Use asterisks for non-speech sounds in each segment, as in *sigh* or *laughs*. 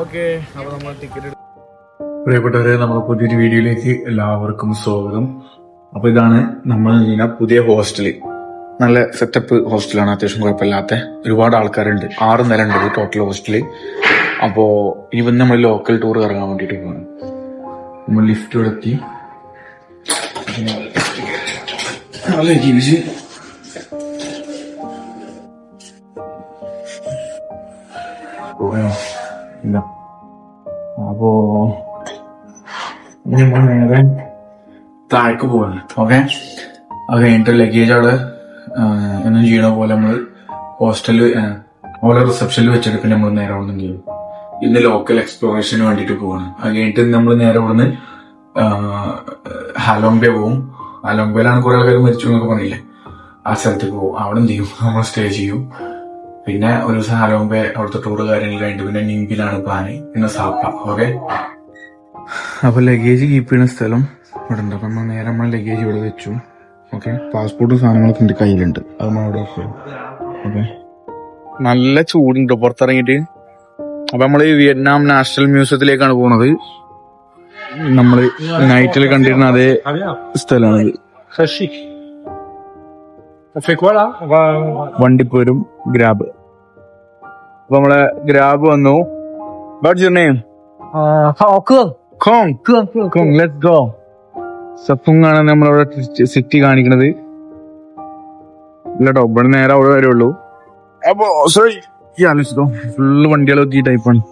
അപ്പോൾ നമ്മൾ ടിക്കറ്റ് പ്രിയപ്പെട്ടവരെ നമ്മൾ പുതിയൊരു വീഡിയോയിലേക്ക് എല്ലാവർക്കും സ്വാഗതം. അപ്പൊ ഇതാണ് നമ്മൾ പുതിയ ഹോസ്റ്റൽ. നല്ല സെറ്റപ്പ് ഹോസ്റ്റലാണ് അത്യാവശ്യം കുഴപ്പമില്ലാത്ത ഒരുപാട് ആൾക്കാരുണ്ട്. ആറ് നില ഉണ്ട് ടോട്ടൽ ഹോസ്റ്റൽ. അപ്പോ ഇവൻ നമ്മൾ ലോക്കൽ ടൂർ ഇറങ്ങാൻ വേണ്ടിട്ട് പോകണം നമ്മൾ ലിഫ്റ്റ് എടുത്തി പോയോ? ഇല്ല. അപ്പോ നമ്മൾ നേരെ താഴേക്ക് പോവാണ്. ഓക്കെ? അത് കഴിഞ്ഞിട്ട് ലഗേജ് അവിടെ എന്നും ചെയ്യണ പോലെ നമ്മൾ ഹോസ്റ്റലിൽ ഓരോ റിസപ്ഷനിൽ വെച്ചിട്ട് പിന്നെ നമ്മൾ നേരെ അവിടെ നിന്ന് ചെയ്യും? ഇന്ന് ലോക്കൽ എക്സ്പ്ലോറേഷന് വേണ്ടിയിട്ട് പോവാണ്. അത് കഴിഞ്ഞിട്ട് നമ്മൾ നേരെ അവിടെ നിന്ന് ഹലോംബെ പോവും. ഹാലോംബയിലാണ് കുറെ ആൾക്കാർ മരിച്ചു എന്നൊക്കെ പറഞ്ഞില്ലേ ആ സ്ഥലത്തേക്ക് പോവും. അവിടെ എന്ത് ചെയ്യും? *laughs* നമ്മൾ സ്റ്റേ ചെയ്യും. പിന്നെ ഒരു ദിവസം ആലോമ്പേ അവിടുത്തെ ടൂർ കാര്യങ്ങൾ കഴിഞ്ഞിട്ട് പിന്നെ നിംബിലാണ് പ്ലാന് പിന്നെ സാപ്പ ഓക്കെ അപ്പൊ ലഗേജ് കീപ്പ് ചെയ്യുന്ന സ്ഥലം ഇവിടെ ഉണ്ട് അപ്പൊ നമ്മൾ നേരെ നമ്മൾ ലഗേജ് ഇവിടെ വെച്ചു. ഓക്കെ പാസ്പോർട്ടും സാധനങ്ങളൊക്കെ എന്റെ കയ്യിലുണ്ട്. അത് നമ്മൾ അവിടെ ഓക്കെ നല്ല ചൂടുണ്ട് പുറത്തിറങ്ങിയിട്ട്. അപ്പൊ നമ്മൾ വിയറ്റ്നാം നാഷണൽ മ്യൂസിയത്തിലേക്കാണ് പോണത്. നമ്മൾ നൈറ്റിൽ കണ്ടിരുന്ന അതേ സ്ഥലമാണിത് On fait quoi là On va. വണ്ടിപ്പോരും ഗ്രാബ്. അപ്പൊ നമ്മളെ ഗ്രാബ് വന്നു. What's your name. Kong. Kong let's go നമ്മളവിടെ സിറ്റി കാണിക്കണത്. ഇല്ലട്ടോ ഇവിടെ നേരെ അവിടെ വരുള്ളൂ. അപ്പോ സോറി ഈ ആലോചിച്ചോ ഫുള്ള് വണ്ടികൾ ഈ ടൈപ്പാണ്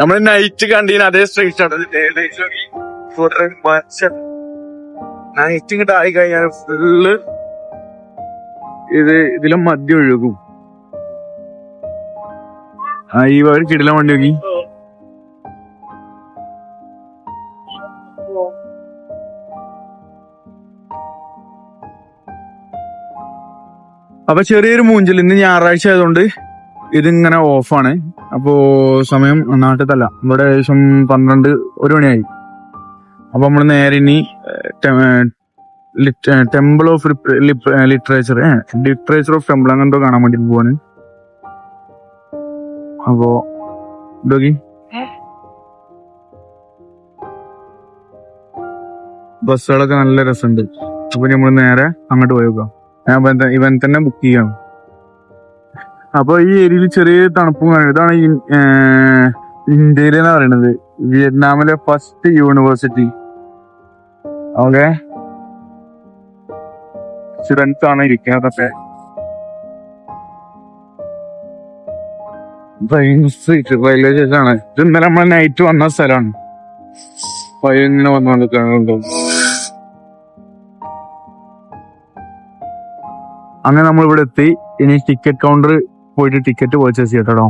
നമ്മൾ നൈറ്റ് കണ്ടീന് അതേ സ്ട്രീറ്റ് ആണ്. നൈറ്റ് ഇങ്ങോട്ട് ആയി കഴിഞ്ഞാൽ ഫുള്ള് ഇത് ഇതിലും മദ്യം ഒഴുകും. ആ ഈ ഒരു കിടിലം വണ്ടി നോക്കി. അപ്പൊ ചെറിയൊരു മൂഞ്ചൽ ഇന്ന് ഞായറാഴ്ച ആയതുകൊണ്ട് ഇതിങ്ങനെ ഓഫാണ്. അപ്പോ സമയം നാട്ടിലല്ല ഇവിടെ ഏകദേശം പന്ത്രണ്ട് ഒരു മണിയായി. അപ്പൊ നമ്മൾ നേരെ ഇനി temple of literature literature of temple അങ്ങനത്തെ കാണാൻ വേണ്ടി പോവാണ്. അപ്പോ ഡോഗി ബസ്സുകളൊക്കെ നല്ല രസമുണ്ട്. അപ്പൊ നമ്മൾ നേരെ അങ്ങോട്ട് പോയേക്കാം ഞാൻ ഇവൻ തന്നെ ബുക്ക് ചെയ്യാം അപ്പൊ ഈ ഏരിയയിൽ ചെറിയ തണുപ്പും ഇതാണ് ഇന്ത്യയിലെന്ന് പറയുന്നത് വിയറ്റ്നാമിലെ ഫസ്റ്റ് യൂണിവേഴ്സിറ്റി ഓക്കെ? സ്റ്റുഡൻസ് ആണ് ഇരിക്കുന്നതൊക്കെ റെയിൽവേ സ്റ്റേഷൻ ആണ് ഇത് ഇന്നലെ നമ്മൾ നൈറ്റ് വന്ന സ്ഥലമാണ്. പയ്യങ്ങനെ വന്നുകൊണ്ടിരിക്കുന്നുണ്ട്. അങ്ങനെ നമ്മൾ ഇവിടെ എത്തി. ഇനി ടിക്കറ്റ് കൗണ്ടർ പോയിട്ട് ടിക്കറ്റ് പർച്ചേസ് ചെയ്യട്ടോ.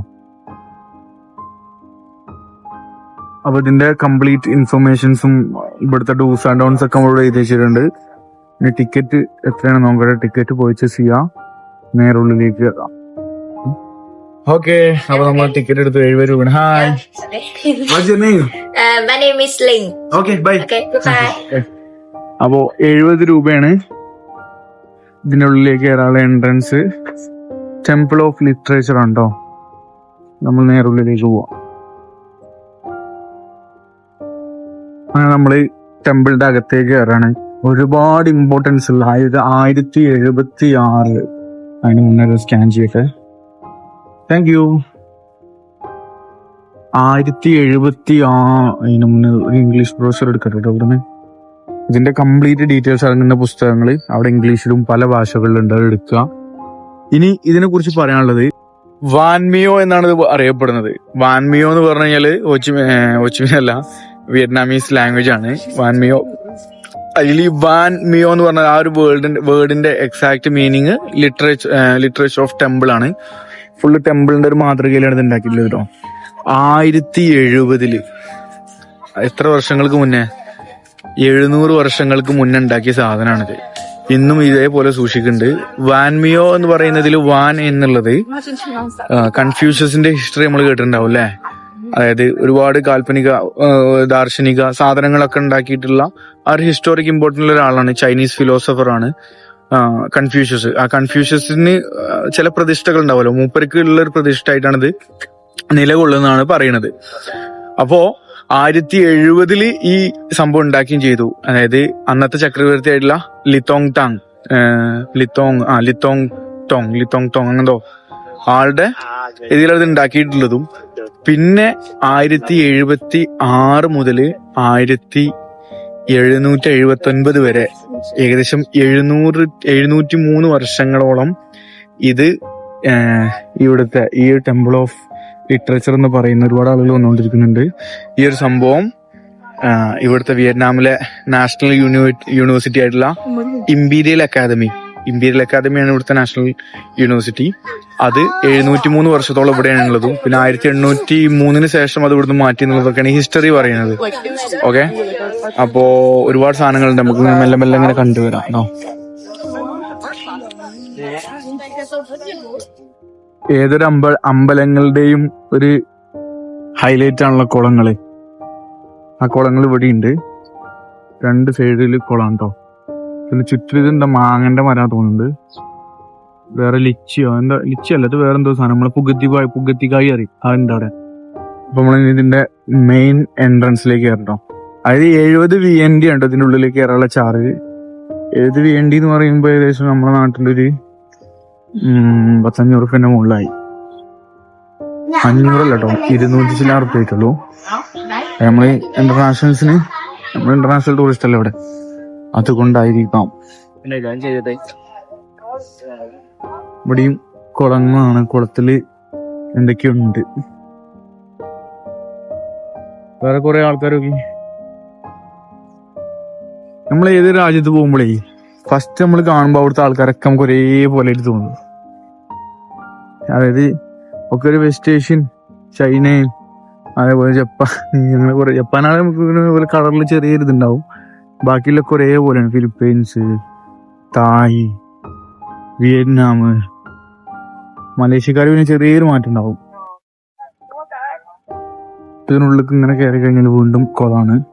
അപ്പൊ ഇതിന്റെ കംപ്ലീറ്റ് ഇൻഫർമേഷൻസും ഇവിടുത്തെ ഡൂസ് ആൻഡ് ഡൗൺസ് ഒക്കെ നമ്മളിവിടെ എഴുതി വെച്ചിട്ടുണ്ട്. ഇനി ടിക്കറ്റ് എത്രയാണ്? നോക്കട്ടെ ടിക്കറ്റ് പർച്ചേസ് ചെയ്യാം. നേരുള്ളിലേക്ക് കയറാം ഓക്കെ അപ്പൊ നമ്മൾ ടിക്കറ്റ് എടുത്ത് എഴുപത് രൂപ hi Uh, my name is Ling. Okay bye Okay, goodbye. അപ്പോ എഴുപത് രൂപയാണ്. ഇതിന്റെ ഉള്ളിലേക്ക് കയറാനുള്ള എൻട്രൻസ് ടെമ്പിൾ ഓഫ് ലിറ്ററേച്ചർ ഉണ്ടോ? നമ്മൾ നേരുള്ളിലേക്ക് പോവാം. അങ്ങനെ നമ്മൾ ടെമ്പിളിന്റെ അകത്തേക്ക് കയറാണ് ഒരുപാട് ഇമ്പോർട്ടൻസ് ഉള്ള ആയിരത്തി ആയിരത്തി എഴുപത്തി ആറ് അതിന് മുന്നേ സ്കാൻ ചെയ്യട്ടെ. താങ്ക് യു ആയിരത്തി എഴുപത്തി ആ അതിന് മുന്നേ ഇംഗ്ലീഷ് പ്രൊഫസർ എടുക്കട്ടെ കേട്ടോ ഇവിടുന്ന്. ഇതിന്റെ കംപ്ലീറ്റ് ഡീറ്റെയിൽസ് അടങ്ങുന്ന പുസ്തകങ്ങൾ അവിടെ ഇംഗ്ലീഷിലും പല ഭാഷകളിലും ഉണ്ട് എടുക്കുക. ഇനി ഇതിനെ കുറിച്ച് പറയാനുള്ളത് വാൻമിയോ എന്നാണ് ഇത് അറിയപ്പെടുന്നത്. വാൻമിയോ എന്ന് പറഞ്ഞു കഴിഞ്ഞാൽ ഒച്ചിമി ഒച്ചിമി അല്ല വിയറ്റ്നാമീസ് ലാംഗ്വേജ് ആണ്. വാൻമിയോ അതിൽ ഈ വാൻ മിയോ എന്ന് പറഞ്ഞ ആ ഒരു വേർഡിന്റെ വേർഡിന്റെ exact meaning literature literature of temple ആണ്. ഫുള്ള് ടെമ്പിളിന്റെ ഒരു മാതൃകയിലാണ് ഇത് ഉണ്ടാക്കിയിട്ടുള്ളത് കേട്ടോ ആയിരത്തി എഴുപതിൽ എത്ര വർഷങ്ങൾക്ക് മുന്നേ? എഴുന്നൂറ് വർഷങ്ങൾക്ക് മുന്നേ ഉണ്ടാക്കിയ സാധനമാണിത്. ഇന്നും ഇതേപോലെ സൂക്ഷിക്കുന്നുണ്ട്. വാൻമിയോ എന്ന് പറയുന്നതിൽ വാൻ എന്നുള്ളത് കൺഫ്യൂഷ്യസിന്റെ ഹിസ്റ്ററി നമ്മൾ കേട്ടിട്ടുണ്ടാവും അല്ലെ അതായത് ഒരുപാട് കാൽപ്പനിക ദാർശനിക സാധനങ്ങളൊക്കെ ഉണ്ടാക്കിയിട്ടുള്ള ആ ഒരു ഹിസ്റ്റോറിക് ഇമ്പോർട്ടന്റ് ഒരാളാണ്. ചൈനീസ് ഫിലോസഫർ ആണ്. കൺഫ്യൂഷ്യസ് ആ കൺഫ്യൂഷ്യസിന് ചില പ്രതിഷ്ഠകൾ ഉണ്ടാവുമല്ലോ. മൂപ്പർക്ക് ഉള്ള ഒരു പ്രതിഷ്ഠ ആയിട്ടാണ് ഇത് നിലകൊള്ളുന്നതാണ് പറയുന്നത് അപ്പോ ആയിരത്തി എഴുപതിൽ ഈ സംഭവം ഉണ്ടാക്കുകയും ചെയ്തു. അതായത് അന്നത്തെ ചക്രവർത്തി ആയിട്ടുള്ള ലിത്തോങ് ടാങ് ലിത്തോങ് ആ ലിത്തോങ് ടോങ് ലിത്തോങ് ടോങ് അങ്ങനെന്തോ ആളുടെ ഇതിലത് ഉണ്ടാക്കിയിട്ടുള്ളതും പിന്നെ ആയിരത്തി എഴുപത്തി ആറ് മുതൽ ആയിരത്തി എഴുന്നൂറ്റി എഴുപത്തി ഒൻപത് വരെ. ഏകദേശം എഴുന്നൂറ് എഴുന്നൂറ്റി മൂന്ന് വർഷങ്ങളോളം ഇത് ഇവിടുത്തെ ഈ ടെമ്പിൾ ഓഫ് ലിറ്ററേച്ചർ എന്ന് പറയുന്ന ഒരുപാട് ആളുകൾ വന്നുകൊണ്ടിരിക്കുന്നുണ്ട്. ഈ ഒരു സംഭവം ഇവിടുത്തെ വിയറ്റ്നാമിലെ നാഷണൽ യൂണിവേഴ്സിറ്റി ആയിട്ടുള്ള ഇമ്പീരിയൽ അക്കാദമി ഇമ്പീരിയൽ അക്കാദമിയാണ് ഇവിടുത്തെ നാഷണൽ യൂണിവേഴ്സിറ്റി. അത് എഴുന്നൂറ്റി മൂന്ന് വർഷത്തോളം ഇവിടെയാണ് ഉള്ളതും. പിന്നെ ആയിരത്തി എണ്ണൂറ്റി മൂന്നിന് ശേഷം അത് ഇവിടുന്ന് മാറ്റി എന്നുള്ളതൊക്കെയാണ് ഹിസ്റ്ററി പറയുന്നത്. ഓക്കെ? അപ്പോ ഒരുപാട് സാധനങ്ങളുണ്ട്. നമുക്ക് മെല്ലെ മെല്ലെ ഇങ്ങനെ കണ്ടുവരാം. ഏതൊരു അമ്പ അമ്പലങ്ങളുടെയും ഒരു ഹൈലൈറ്റ് ആണുള്ള കുളങ്ങൾ. ആ കുളങ്ങൾ ഇവിടെ ഉണ്ട് രണ്ട് സൈഡിൽ കുളം കേട്ടോ പിന്നെ ചുറ്റും ഇതെന്താ മാങ്ങന്റെ മരം തോന്നുന്നുണ്ട്. വേറെ ലിച്ചിയോ? എന്താ ലിച്ചി അല്ല ഇത് വേറെ എന്തോ സാധനം. നമ്മളെ പുകത്തിക്കായ് പുകത്തിക്കായി അറിയും. അതുണ്ട് അവിടെ? അപ്പൊ നമ്മൾ ഇതിന്റെ മെയിൻ എൻട്രൻസിലേക്ക് കയറട്ടോ അതായത് എഴുപത് വി എൻ ഡി ഉണ്ട് ഇതിന്റെ ഉള്ളിലേക്ക് കയറാനുള്ള ചാർജ് എഴുപത് വി എൻ ഡി എന്ന് പറയുമ്പോൾ ഏകദേശം നമ്മുടെ നാട്ടിന്റെ ഒരു പത്തഞ്ഞൂറ് റുപ്യന്റെ മുകളിലായി. അഞ്ഞൂറല്ല കേട്ടോ ഇരുന്നൂറ്റി ചില റുപ്യ ആയിട്ടുള്ളൂ. നമ്മൾ ഇന്റർനാഷണൽസിന് നമ്മൾ ഇന്റർനാഷണൽ ടൂറിസ്റ്റ് അല്ലേ ഇവിടെ? അതുകൊണ്ടായിരിക്കാം. ഇവിടെയും കുളങ്ങളാണ്. കുളത്തിൽ എന്തൊക്കെയുണ്ട്? വേറെ കുറെ ആൾക്കാരൊക്കെ. നമ്മൾ ഏത് രാജ്യത്ത് പോകുമ്പോഴേ ഫസ്റ്റ് നമ്മൾ കാണുമ്പോൾ അവിടുത്തെ ആൾക്കാരൊക്കെ നമുക്ക് ഒരേപോലെ ആയിട്ട് തോന്നും. അതായത് ഒക്കെ ഒരു വെസ്റ്റ് ഏഷ്യൻ ചൈനയും അതേപോലെ ജപ്പാൻ അങ്ങനെ കുറെ ജപ്പാനാണെങ്കിൽ നമുക്ക് കളറിൽ ചെറിയ ഇതുണ്ടാവും ബാക്കിയുള്ളൊക്കെ ഒരേപോലെയാണ് ഫിലിപ്പീൻസ് തായ് വിയറ്റ്നാം മലേഷ്യക്കാർ പിന്നെ ചെറിയൊരു മാറ്റം ഉണ്ടാവും. ഇതിനുള്ളിലേക്ക് ഇങ്ങനെ കയറി കഴിഞ്ഞാൽ വീണ്ടും കുളമാണ്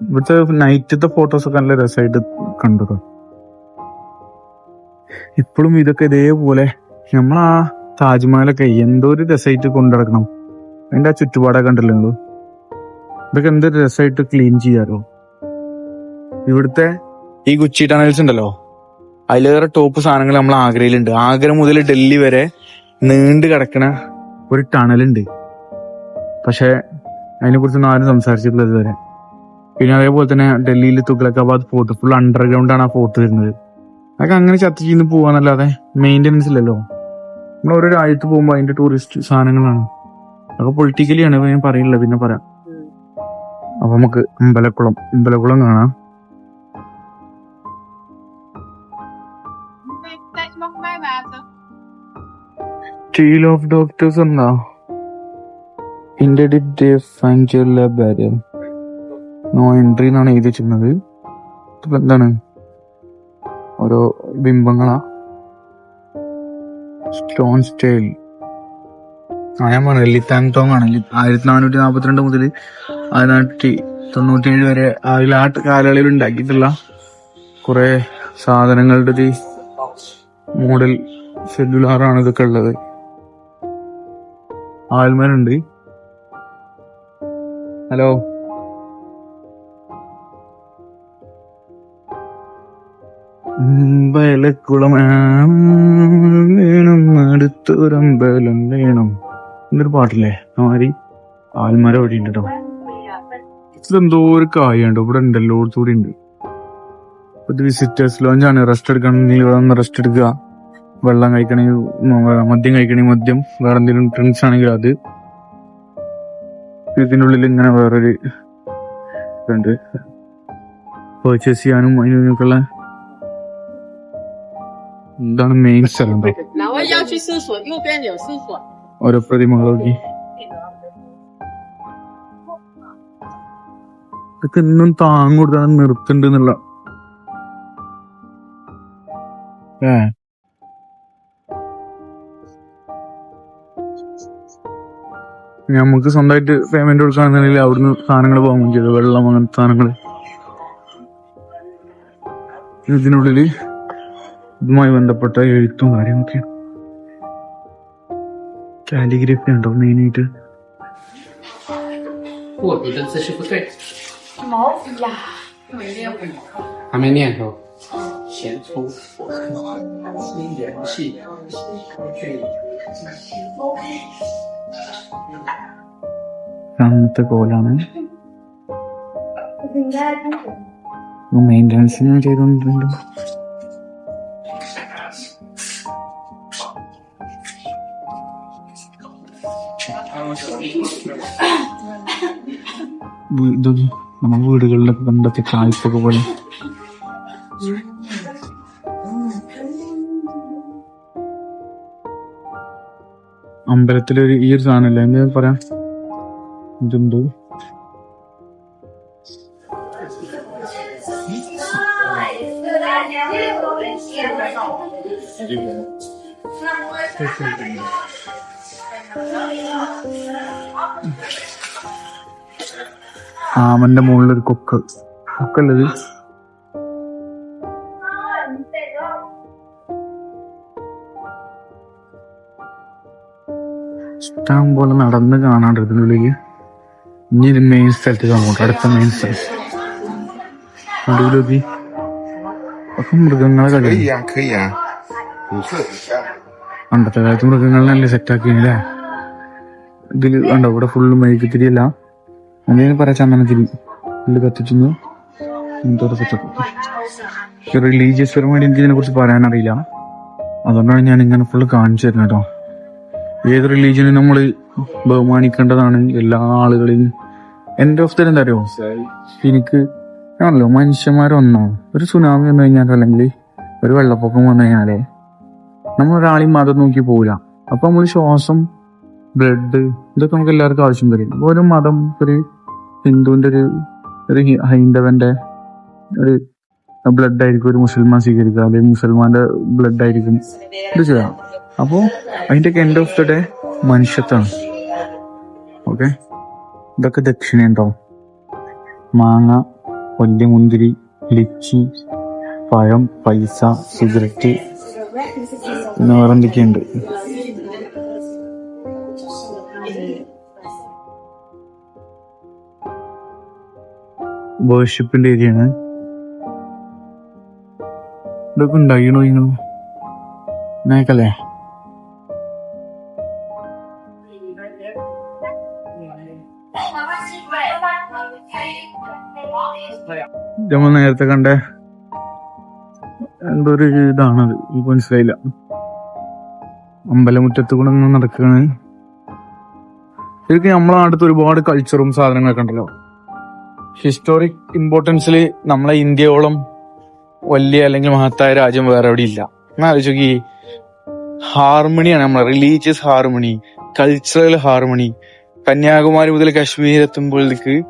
ഇവിടുത്തെ നൈറ്റത്തെ ഫോട്ടോസ് ഒക്കെ നല്ല രസമായിട്ട് കണ്ടു ഇപ്പോഴും ഇതൊക്കെ ഇതേപോലെ നമ്മളാ താജ്മഹലൊക്കെ എന്തോ ഒരു രസമായിട്ട് കൊണ്ടുനടക്കണം. അതിന്റെ ആ ചുറ്റുപാടൊക്കെ ഉണ്ടല്ലോ ഇതൊക്കെ എന്തൊരു രസമായിട്ട് ക്ലീൻ ചെയ്യാറോ ഇവിടുത്തെ ഈ ഗുച്ചി ടണൽസ് ഉണ്ടല്ലോ. അതിലേറെ ടോപ്പ് സാധനങ്ങൾ നമ്മൾ ആഗ്രയിലുണ്ട്. ആഗ്ര മുതൽ ഡൽഹി വരെ നീണ്ടു കിടക്കണ ഒരു ടണലുണ്ട് പക്ഷെ അതിനെ കുറിച്ചൊന്നും ആരും സംസാരിച്ചിട്ടില്ല ഇതുവരെ. പിന്നെ അതേപോലെ തന്നെ ഡൽഹിയിൽ തുഗ്ലക്കാബാദ് ഫോർട്ട് ഫുൾ അണ്ടർഗ്രൗണ്ട് ആണ് ആ ഫോർട്ട് വരുന്നത്. അതൊക്കെ അങ്ങനെ ചർച്ച ചെയ്യുന്നു പോവാന്നല്ലാതെ മെയിന്റെനൻസ് ഇല്ലല്ലോ. നമ്മൾ ഓരോ രാജ്യത്ത് പോകുമ്പോൾ അതിന്റെ ടൂറിസ്റ്റ് സാധനങ്ങളാണ്. അതൊക്കെ പൊളിറ്റിക്കലി ആണ് ഞാൻ പറയില്ല പിന്നെ പറയാം. അപ്പൊ നമുക്ക് അമ്പലക്കുളം അമ്പലക്കുളം കാണാം. ടീൽ ഓഫ് ഡോക്ടേഴ്സ് എന്താ ഇന്റർ ബാരിയർ നോ എൻട്രി എന്നാണ് എഴുതി വെച്ചിരുന്നത് ഇതിപ്പോ എന്താണ്? ഓരോ ബിംബങ്ങളാ. സ്റ്റോൺ സ്റ്റൈൽ ആ ഞാൻ പറഞ്ഞു ലിത്താങ് ടോങ് ആണ്. ആയിരത്തി നാനൂറ്റി മുതൽ ആയിരത്തി തൊണ്ണൂറ്റിയേഴ് വരെ അതിൽ ആ കാലയളവിൽ ഉണ്ടാക്കിയിട്ടുള്ള കുറെ സാധനങ്ങളുടെ ഒരു മോഡൽ ഷെഡ്യൂലാറാണ് ഇതൊക്കെ ഉള്ളത്. ആൽമരുണ്ട് ഹലോ അമ്പലക്കുളം വേണം അടുത്തൊരമ്പലം വേണം. എന്നൊരു പാട്ടില്ലേ? മാതിരി ആൽമര വഴി ഉണ്ട് ഇതെന്തോ ഒരു കായുണ്ട് ഇവിടെ ഉണ്ടല്ലോ കൂടി ഉണ്ട്. ഇത് വിസിറ്റേഴ്സ് ലോഞ്ചാണ് റെസ്റ്റ് എടുക്കണമെങ്കിൽ ഇവിടെ ഒന്ന് റെസ്റ്റ് എടുക്കുക. വെള്ളം കഴിക്കണമെങ്കിൽ മദ്യം കഴിക്കണമെങ്കിൽ മദ്യം. വേറെ എന്തെങ്കിലും ഡ്രിങ്ക്സ് ആണെങ്കിൽ അത്. ഇതിന്റെ ഉള്ളിൽ ഇങ്ങനെ വേറൊരു ഇതുണ്ട്. പർച്ചേസ് ചെയ്യാനും അതിനൊക്കെയുള്ള എന്താണ് മെയിൻ സ്ഥലം. ഓരോ പ്രതിമകളൊക്കെ. ഇതൊക്കെ എന്നും താങ്ങ് കൊടുത്താൽ നിർത്തുന്നുണ്ട് എന്നുള്ള നമുക്ക് സ്വന്തമായിട്ട് പേയ്മെന്റ് കൊടുക്കുകയാണെന്നുണ്ടെങ്കിൽ അവിടുന്ന് സാധനങ്ങൾ വാങ്ങുകയും ചെയ്തു. വെള്ളം അങ്ങനത്തെ സാധനങ്ങൾ. ഇതിനുള്ളിൽ ഇതുമായി ബന്ധപ്പെട്ട എഴുത്തും കാര്യങ്ങളൊക്കെ കാലിഗ്രഫി ഉണ്ടോ മെയിനായിട്ട് 没呀，没练过，还没练过，先出，练气，卷，咱们都够了没？够了，我没练出那种那种。不，都。നമ്മൾ വീടുകളിലൊക്കെ കണ്ടൊക്കെ കായ്പൊക്കെ പോലെ. അമ്പലത്തിലൊരു ഈ ഒരു സാധനമല്ലേ. എന്താ പറയാ? ഇതുണ്ട് ആമന്റെ മുകളിലൊരു കൊക്ക്. കൊക്കല്ലത് ഇഷ്ടം പോലെ നടന്ന് കാണാണ്ട് ഇതിനുള്ളിൽ ഇനി ഇത് മെയിൻ സ്ഥലത്ത് അങ്ങോട്ട് അടുത്ത മെയിൻ സ്ഥലത്ത് നടുവിലൊക്കെ ഒക്കെ മൃഗങ്ങളെ കഴിയാ പണ്ടത്തെ കാലത്ത് മൃഗങ്ങളെ നല്ല സെറ്റാക്കിയില്ല ഇതിൽ കണ്ടോ? ഇവിടെ ഫുള്ള് മെഴുകുതിരിയല്ല എന്തെങ്കിലും പറയാ ചന്ദനത്തിരി ഫുള്ള് കത്തിച്ചെന്ന് എന്തോടെ റിലീജിയസ് പരമായിട്ട് എനിക്ക് ഇതിനെ കുറിച്ച് പറയാനറിയില്ല. അതുകൊണ്ടാണ് ഞാൻ ഇങ്ങനെ ഫുള്ള് കാണിച്ചു തരുന്നത് കേട്ടോ. ഏത് റിലീജിയനും നമ്മൾ ബഹുമാനിക്കേണ്ടതാണ് എല്ലാ ആളുകളെയും എൻഡ് ഓഫ് തരം തരുമോ എനിക്ക് ആണല്ലോ മനുഷ്യന്മാരൊന്നോ ഒരു സുനാമി വന്നു കഴിഞ്ഞാൽ അല്ലെങ്കിൽ ഒരു വെള്ളപ്പൊക്കം വന്നു കഴിഞ്ഞാലേ നമ്മൾ ഒരാളെയും മതം നോക്കി പോവില്ല. അപ്പൊ നമ്മൾ ശ്വാസം ബ്ലഡ് ഇതൊക്കെ നമുക്ക് എല്ലാവർക്കും ആവശ്യം വരും. ഒരു മതം ഒരു ഹിന്ദുവിന്റെ ഒരു ഒരു ഹൈന്ദവന്റെ ഒരു ബ്ലഡ് ആയിരിക്കും ഒരു മുസൽമാൻ സ്വീകരിക്കുക അല്ലെങ്കിൽ മുസൽമാന്റെ ബ്ലഡ് ആയിരിക്കും. ഇത് ചെയ്യാം. അപ്പോ അതിന്റെ എൻഡ് ഓഫ് ദ ഡേ മനുഷ്യത്വമാണ്. ഓക്കെ ഇതൊക്കെ ദക്ഷിണയുണ്ടാവും മാങ്ങ കൊല്ലി മുന്തിരി ലിച്ചി പഴം പൈസ സിഗരറ്റ് പിന്നെ വേർഷിപ്പിന്റെ ഏരിയയാണ്. ഇതൊക്കെ ഉണ്ടായിണോ നിങ്ങൾ? നേക്കല്ലേ നമ്മൾ നേരത്തെ കണ്ട എന്തോ ഒരു ഇതാണത് എനിക്ക് മനസ്സിലായില്ല. അമ്പലമുറ്റത്ത് കൂടെ നടക്കുകയാണ്. ശരിക്കും നമ്മളെ നാട്ടിൽ ഒരുപാട് കൾച്ചറും സാധനങ്ങളൊക്കെ ഉണ്ടല്ലോ. ഹിസ്റ്റോറിക് ഇമ്പോർട്ടൻസിൽ നമ്മളെ ഇന്ത്യയോളം വലിയ അല്ലെങ്കിൽ മഹത്തായ രാജ്യം വേറെ എവിടെ ഇല്ല എന്നാ ആലോചിക്ക് ഹാർമണിയാണ് നമ്മളെ. Religious harmony cultural harmony Kanyakumari മുതൽ കാശ്മീർ എത്തുമ്പോഴേക്ക്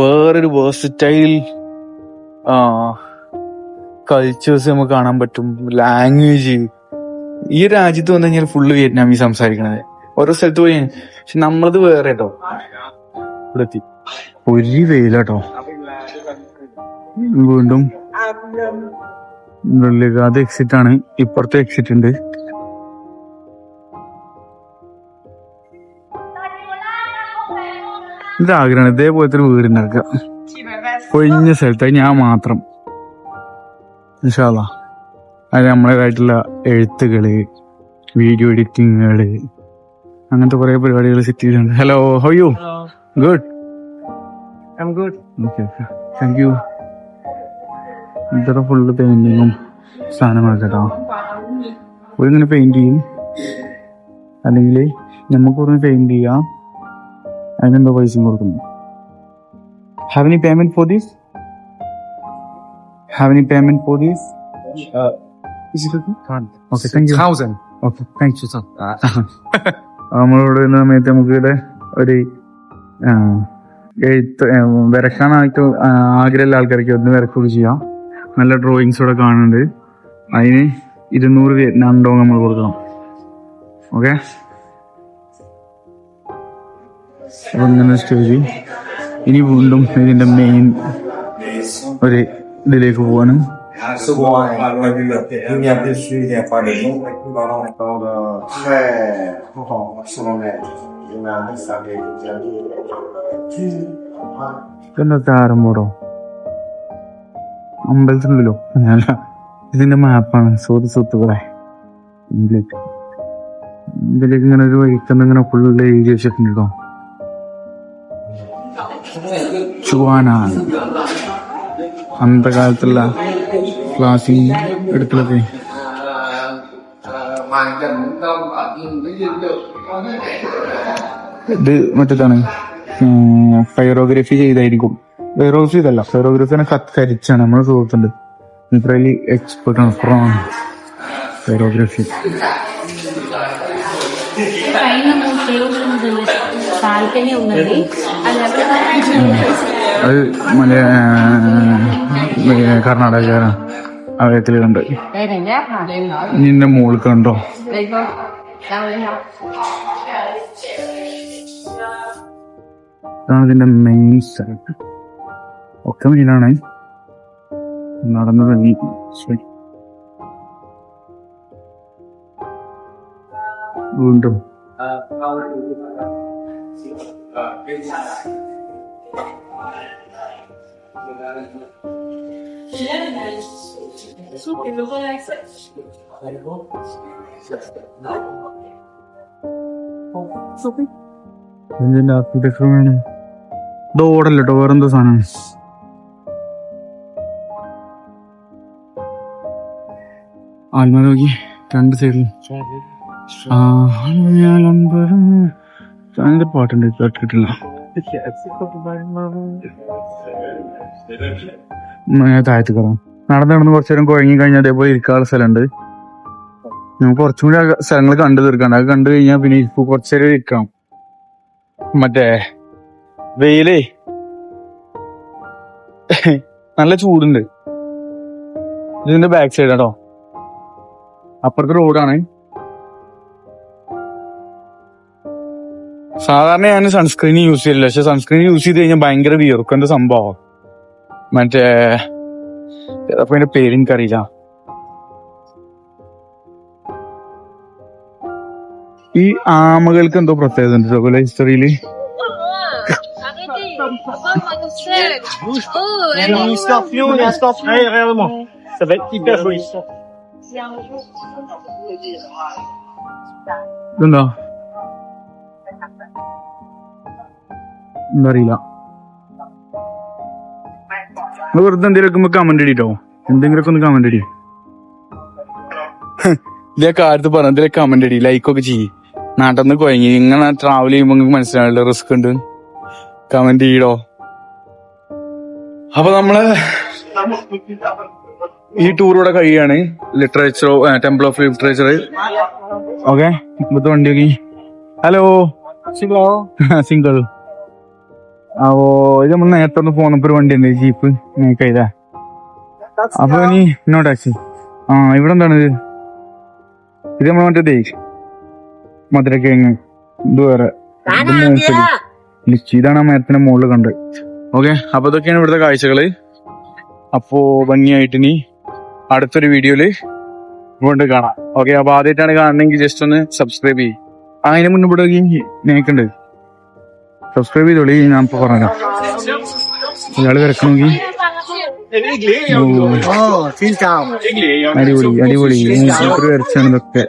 വേറൊരു വേഴ്സറ്റൈൽ കൾച്ചേഴ്സ് നമുക്ക് കാണാൻ പറ്റും. ലാംഗ്വേജ് ഈ രാജ്യത്ത് വന്നു കഴിഞ്ഞാൽ ഫുള്ള് വിയറ്റ്നാമീസ് സംസാരിക്കണത്. ഓരോ സ്ഥലത്ത് പോയി. പക്ഷെ നമ്മളത് വേറെ കേട്ടോ. ഇവിടെ ഒരു വെയിലാട്ടോ വീണ്ടും അത് എക്സിറ്റ് ആണ്. ഇപ്പുറത്തെ എക്സിറ്റ് ഉണ്ട്. ഇത് ആഗ്രഹമാണ്. ഇതേപോലത്തെ ഒരു വീട് ഉണ്ടാക്കുക. ഒഴിഞ്ഞ സ്ഥലത്തായി ഞാൻ മാത്രം. ഇൻഷാല്ലാ അത് നമ്മളേതായിട്ടുള്ള എഴുത്തുകൾ വീഡിയോ എഡിറ്റിങ്ങുകൾ അങ്ങനത്തെ കുറെ പരിപാടികൾ സെറ്റ് ചെയ്തിട്ടുണ്ട്. Hello how you good I'm good. Okay thank you ഇത്ര ഫുള്ള് പെയിന്റിങ്ങും സാധനങ്ങളൊക്കെ കേട്ടോ ഒരിങ്ങനെ പെയിന്റ് ചെയ്യും. അല്ലെങ്കിൽ നമുക്ക് ഒന്ന് പെയിന്റ് ചെയ്യാം. അതിനെന്തോ പൈസയും കൊടുക്കുന്നു. Have any payment for this have any payment for this okay thank you Thousand. Okay thank you sir നമ്മളോട് വരുന്ന സമയത്ത് നമുക്ക് ഇവിടെ ഒരു ആ, എഴുത്ത് വരക്കാനായിട്ട് ആഗ്രഹമുള്ള ആൾക്കാർക്ക് ഒന്ന് വരക്കുകയും ചെയ്യാം. നല്ല ഡ്രോയിങ്സ് ഇവിടെ കാണുന്നുണ്ട്. അതിന് ഇരുന്നൂറ് വിയറ്റ്നാം നമ്മൾ കൊടുക്കണം. ഓക്കെ അപ്പൊ ഇനി വീണ്ടും ഇതിന്റെ മെയിൻ ഒരു ഇതിലേക്ക് പോകാനും 是 ഇതെന്താ അമ്പലത്തിനുള്ളിലോ അല്ല ഇതിന്റെ മാപ്പാണ് സോത് സ്വത്ത് പറ ഇതിലേക്ക്. ഇങ്ങനെ ഒരു വഴിക്കുന്ന ഇങ്ങനെ ഫുള്ള് എഴുതി വെച്ചിട്ടുണ്ടോ ചുവാനാണ്. അന്ധകാലത്തുള്ള കാലത്തുള്ള ക്ലാസ്സിൽ എടുക്കലൊക്കെ ഇത് മറ്റേതാണ് ഫൈറോഗ്രഫി ചെയ്തായിരിക്കും. ഫൈറോഗ്രഫി ഇതല്ല ഫൈറോഗ്രഫിനെ കത്തരിച്ചാണ് നമ്മൾ സുഹൃത്തുണ്ട്. ഇത്രയിൽ എക്സ്പെർട്ടാണ് ഫ്രോൺ ഫൈറോഗ്രഫി അത് മലയാ കർണാടകക്കാരാണ്. അവയത്തിൽ കണ്ട്. നിന്റെ മോൾ കണ്ടോ? ഇതാണ് ഇതിന്റെ മെയിൻ സ്ഥലത്ത് ഒക്കെ മെയിനാണ്. നടന്നത് തുടങ്ങി ശരി വീണ്ടും. Thank you. ഇതിന്റെ ആർക്കിടെക്ചർ വേണം ഇത് ഓടല്ല കേട്ടോ വേറെന്തോ സാധനം? ആത്മ നോക്കി രണ്ട് സൈഡിൽ അതിന്റെ പാട്ടുണ്ട് കേട്ടിട്ടില്ല താഴത്ത് കയറാം നടന്ന് നടന്ന് കുറച്ചു നേരം കുഴങ്ങി കഴിഞ്ഞാൽ അതേപോലെ ഇരിക്കാനുള്ള സ്ഥലമുണ്ട്. നമുക്ക് കുറച്ചും കൂടി സ്ഥലങ്ങൾ കണ്ടു തീർക്കാണ്ട് അത് കണ്ടു കഴിഞ്ഞാൽ പിന്നെ ഇപ്പൊ കുറച്ചു നേരം ഇരിക്കാം മറ്റേ വെയിലേ. നല്ല ചൂടുണ്ട്. ഇതിന്റെ ബാക്ക് സൈഡ് കേട്ടോ അപ്പുറത്തെ റോഡാണ്. സാധാരണ ഞാൻ സൺസ്ക്രീൻ യൂസ് ചെയ്യില്ല പക്ഷെ സൺസ്ക്രീൻ യൂസ് ചെയ്ത് കഴിഞ്ഞാൽ ഭയങ്കര വിയർക്കും സംഭവം. മറ്റേ അപ്പൊ അതിന്റെ പേര് എനിക്കറിയില്ല ഈ ആമകൾക്ക് എന്തോ പ്രത്യേകത ഉണ്ട് അതുപോലെ ഹിസ്റ്ററിയിൽ Ça va être hyper joli. ഇതെന്താ എന്താ അറിയില്ല നിങ്ങൾ വെറുതെ എന്തെങ്കിലും കമന്റ് അടിട്ടോ എന്തെങ്കിലുമൊക്കെ ഒന്ന് കമന്റ് അടി ഇതേ കാര്യത്ത് പറഞ്ഞ എന്തെങ്കിലും കമന്റ് അടി ലൈക്ക് ഒക്കെ ചെയ്യ്. നാട്ടിൽ നിന്ന് കുഴങ്ങി ഇങ്ങനെ ട്രാവൽ ചെയ്യുമ്പോൾ നിങ്ങൾക്ക് മനസ്സിലാവില്ല റിസ്ക് ഉണ്ട്? കമന്റ് ചെയ്യടോ അപ്പൊ നമ്മൾ ഈ ഇവിടെ കഴിയാണ്. ലിറ്ററേച്ചറോ ടെമ്പിൾ ഓഫ് ലിറ്ററേച്ചർ ഓക്കെ ഇപ്പത്തെ വണ്ടി നോക്കി ഹലോ സിംഗിൾ അപ്പോ ഇത് നമ്മൾ നേരത്തെ ഒന്ന് പോന്നപ്പോ ഒരു വണ്ടി ഉണ്ട് ജീപ്പ്. കൈതാ അപ്പൊ ഇനി നോ ടാക്സി ആ ഇവിടെ എന്താണ് ഇത്? ഇത് നമ്മൾ മറ്റേ മധുരക്കിഴങ്ങ്. ഇത് വേറെ. ലിച്ചി ഇതാണ് ആ മരത്തിന്റെ മുകളിൽ കണ്ടത് ഓക്കെ അപ്പൊ ഇതൊക്കെയാണ് ഇവിടുത്തെ കാഴ്ചകൾ. അപ്പോ ഭംഗിയായിട്ട് ഇനി അടുത്തൊരു വീഡിയോയിൽ കൊണ്ട് കാണാം. ഓക്കെ അപ്പൊ ആദ്യമായിട്ടാണ് കാണണമെങ്കിൽ ജസ്റ്റ് ഒന്ന് സബ്സ്ക്രൈബ് ചെയ്യും. അതിന് മുന്നേ ഇവിടെ നേക്കുണ്ട് സബ്സ്ക്രൈബ് ചെയ്തോളി ഞാൻ ഇപ്പൊ പറഞ്ഞാ ഇയാൾ കിടക്കണമെങ്കിൽ Oh. അടിപൊളി അടിപൊളി. മൂപ്പര് വരച്ചാണ് ഇതൊക്കെ.